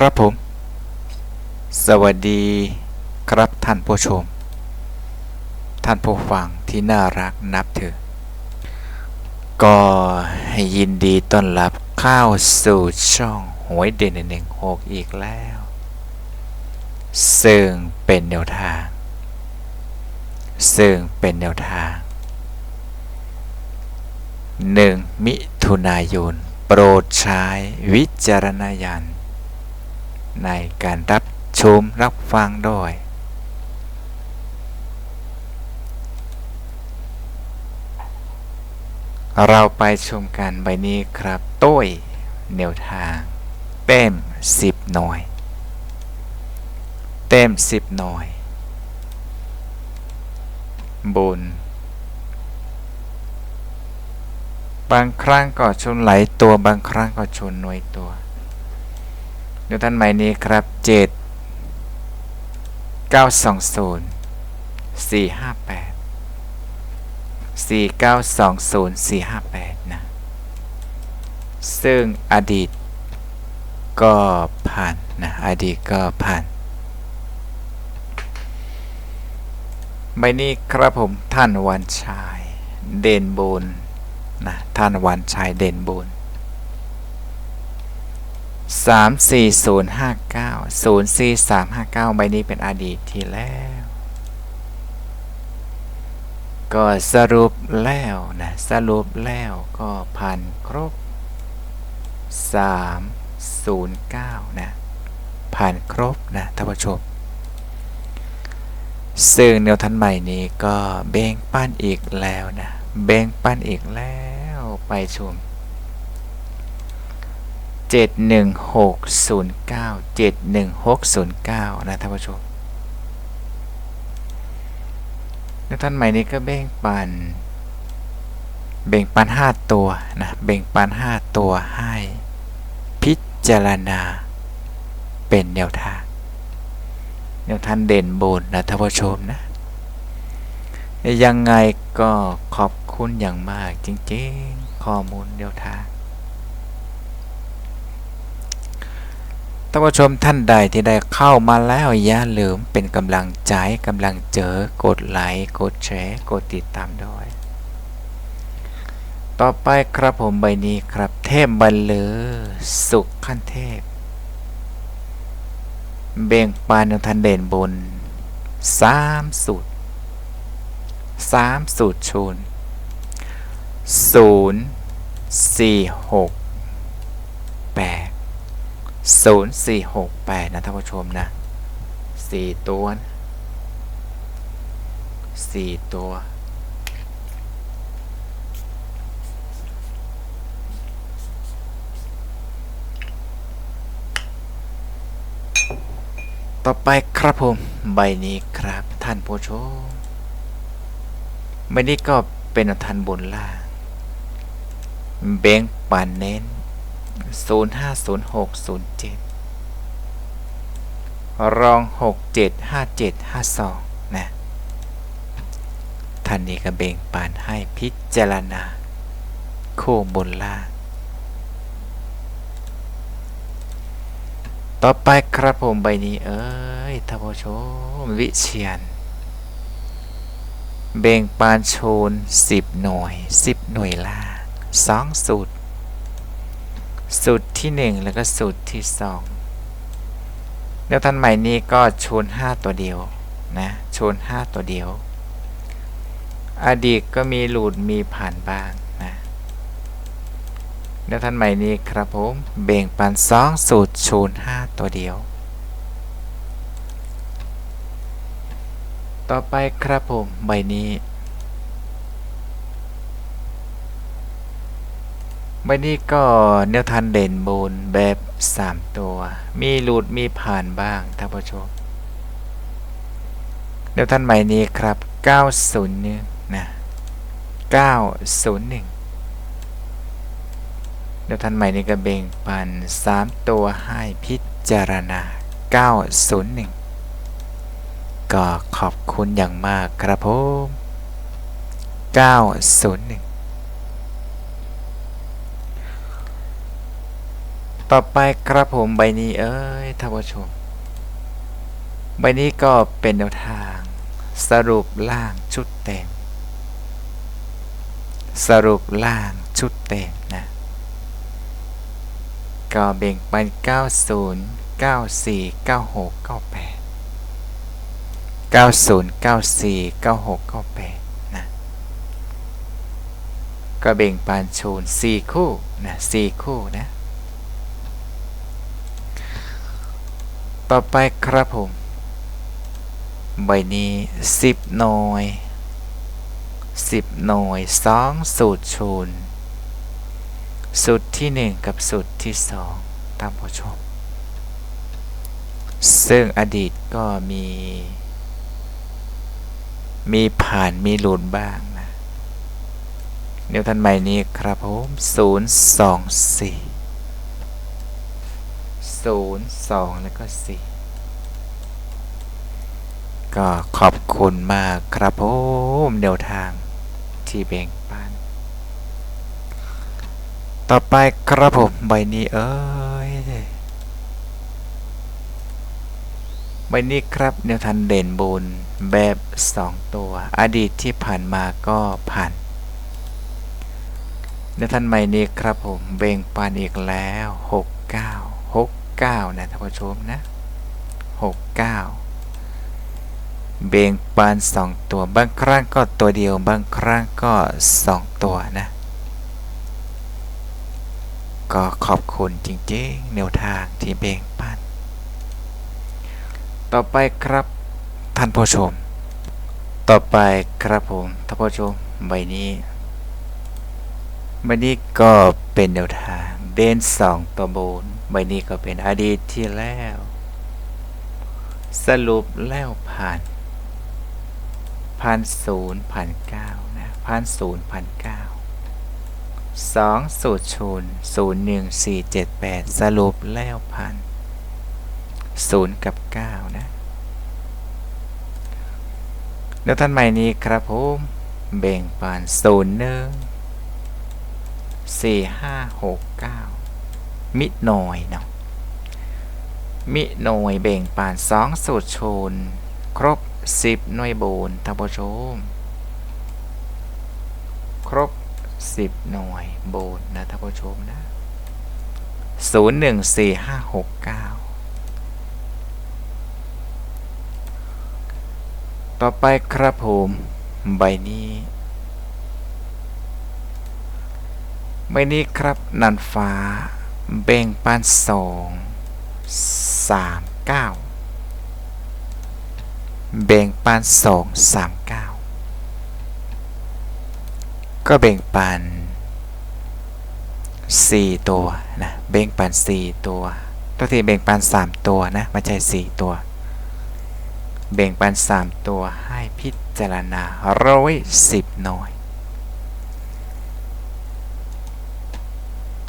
ครับผม สวัสดีครับท่านผู้ชม ท่านผู้ฟังที่น่ารักนับถือ ก็ยินดีต้อนรับเข้าสู่ช่องหวยเด่นหนึ่งหกอีกแล้ว ซึ่งเป็นแนวทาง ซึ่งเป็นแนวทาง 1 มิถุนายน โปรดใช้วิจารณญาณ ในการรับชมรับฟังด้วยเราไปชมกันใบนี้ครับ โต้ยแนวทาง เต็ม 10 หน่วย เต็ม 10 หน่วยบุญบางครั้งก็ชนไหลตัวบางครั้งก็ชนหน่วยตัว ดี๋ยวท่านใหม่นี้ครับ 7 920 458 4920 458 นะ ซึ่งอดีตก็ผ่านนะ อดีตก็ผ่านใบนี้ครับผมท่านวันชัยเด่นบุญนะท่านวันชัยเด่นบุญ สามสี่ศูนย์ห้าเก้าศูนย์สี่สามห้าเก้าใบนี้เป็นอดีตที่แล้ว ก็สรุปแล้วนะ สรุปแล้วก็ผ่านครบสามศูนย์เก้านะผ่านครบนะท่านผู้ชมซึ่งแนวทันใหม่นี้ก็เบ่งปั้นอีกแล้วนะ เบ่งปั้นอีกแล้วไปชม 71609 71609 นะท่านผู้ชมแล้วท่านใหม่นี้ก็เบ่งปัน เบ่งปัน 5 ตัวนะเบ่งปัน 5 ตัวให้ พิจารณา เป็นแนวทางแนวทางเด่นบนนะท่านผู้ชมนะยังไงก็ขอบคุณอย่างมากจริงๆ ข้อมูลแนวทาง ท่านผู้ชมท่านใดที่ได้เข้ามาแล้วอย่าลืมเป็นกำลังใจกำลังเจอกดไลค์กดแชร์กดติดตามด้วย ต่อไปครับผมใบนี้ครับเทพบันเลอสุขขั้นเทพ เบ่งปานทันเด่นบนสามสูตรสามสูตรชูนศูนย์สี่หก 0468 นะท่านผู้ชมนะ 4 ตัว 4 ตัว ต่อไปครับผมใบนี้ครับท่านผู้ชมใบนี้ก็เป็นท่านบนล่างเบงปานเน้น 050607 รอง 675752 นะ ท่านนี้ก็เบ่งปานให้พิจารณา โค้งบนล่าง ต่อไปครับผมใบนี้เอ้ยท่านผู้ชม วิเชียนเบ่งปานโชน 10 หน่วย 10 หน่วยล่างสองสูตร สูตรที่ 1 แล้วก็สูตรที่ 2แล้วท่านใหม่นี้ก็โชน5ตัวเดียวนะโชน5ตัวเดียว อดีตก็มีหลุดมีผ่านบ้างนะแล้วท่านใหม่นี้ครับผมเบ่งปันสองสูตรโชน5ตัวเดียว ต่อไปครับผมใบนี้ ใบนี้ก็เนื้อทันเด่นบนแบบ 3 ตัว มีหลุดมีผ่านบ้างท่านผู้ชมเนื้อทันใหม่นี้ครับ 901นะ901เนื้อทันใหม่นี้ก็เบ่งปัน3 ตัวให้พิจารณา 901 ก็ขอบคุณอย่างมากครับผม 901 ต่อไปครับผมใบนี้เอ้ยท่านผู้ชม ใบนี้ก็เป็นแนวทาง สรุปล่างชุดเต็ม สรุปล่างชุดเต็มนะ ก็เบ่งปัน90 94 96 98 90 94 96 98นะก็เบ่งปานชูน4คู่นะ4คู่นะ ต่อไปครับผม ใบนี้ 10 หน่วย 10 หน่วย 2 สูตรชูนสูตรที่ 1 กับสูตรที่ 2 ตามผู้ชม ซึ่งอดีตก็มี มีผ่านมีหลุดบ้างนะเดี๋ยวท่านใหม่นี้ครับผม 024 02 แล้วก็ 4 ก็ขอบคุณมากครับผมแนวทางที่แบ่งปัน ต่อไปครับผมใบนี้เอ้ยใบนี้ครับแนวทางเด่นบุญแบบ 2 ตัว อดีตที่ผ่านมาก็ผ่านแนวทางใหม่นี้ครับผมเบ่งปันอีกแล้ว 69 69 นะท่านผู้ชมนะ 69 เบ่งปาน2ตัว บางครั้งก็ตัวเดียว บางครั้งก็ 2 ตัวนะ ก็ขอบคุณจริงๆแนวทางที่เบ่งปัน ต่อไปครับท่านผู้ชม ต่อไปครับผมท่านผู้ชมใบนี้ใบนี้ก็เป็นแนวทางเด่น2ตัวบน ใบนี้ก็เป็นอดีตที่แล้ว สรุปแล้วผ่านผ่านศูนย์ผ่านเก้านะผ่านศูนย์ผ่านเก้าสองสูตรชูนศูนย์หนึ่งสี่เจ็ดแปดสรุปแล้วผ่านศูนย์กับเก้านะแล้วท่านใหม่นี้ครับผมเบ่งผ่านศูนย์หนึ่งสี่ห้าหกเก้า มิดหน่อยเนาะมิหน่วยเบ่งป่านสองสูตรชน ครบสิบหน่วยบูนท่านผู้ชม ครบสิบหน่วยบูนนะท่านผู้ชมนะศูนย์หนึ่งสี่ห้าหกเก้าต่อไปครับผมใบนี้ใบนี้ครับนันฟ้า เบ่งปานสองสามเก้าเบ่งปานสองสามเก้าก็เบ่งปานสี่ตัวนะเบ่งปานสี่ตัวตัวที่เบ่งปานสามตัวนะไม่ใช่สี่ตัวเบ่งปานสามตัวให้พิจารณาร้อยสิบหน่วย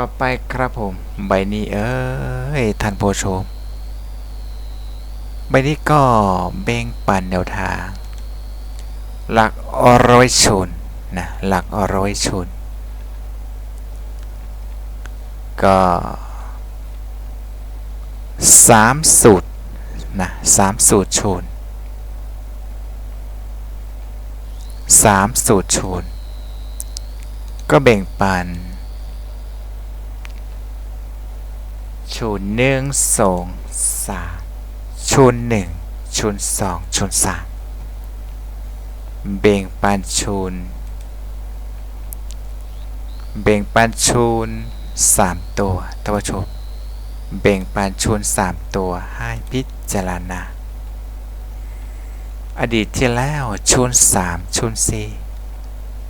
ต่อไปครับผม ใบนี้เอ้ยท่านผู้ชม ใบนี้ก็เบ่งปันแนวทาง หลักอร้อยชนนะหลักอร้อยชนก็สามสูตรนะสามสูตรชนสามสูตรชนก็แบ่งปัน ชูนหนึ่งสองสามชูนหนึ่งชูนสองชูนสามเบ่งปันชูนเบ่งปันชูนสามตัวท่านผู้ชมเบ่งปันชูนสามตัวให้พิจารณา อดีตที่แล้วชูนสามชูนสี่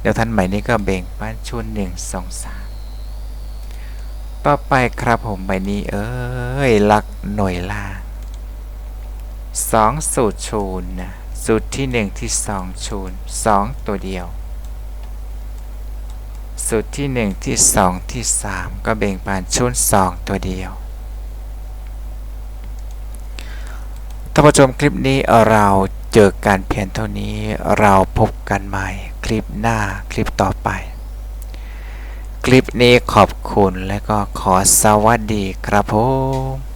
เดี๋ยวท่านใหม่นี้ก็เบ่งปันชูนหนึ่งสองสาม ต่อไปครับผมใบนี้เอ้ยลักหน่วยล่างสองสูตรชูนนะสูตรที่หนึ่งที่สองชูนสองตัวเดียว สูตรที่หนึ่งที่สองที่สามก็เบ่งปานชูนสองตัวเดียวท่านผู้ชมคลิปนี้เราเจอการเพียงเท่านี้เราพบกันใหม่ คลิปหน้าคลิปต่อไป คลิปนี้ขอบคุณและก็ขอสวัสดีครับผม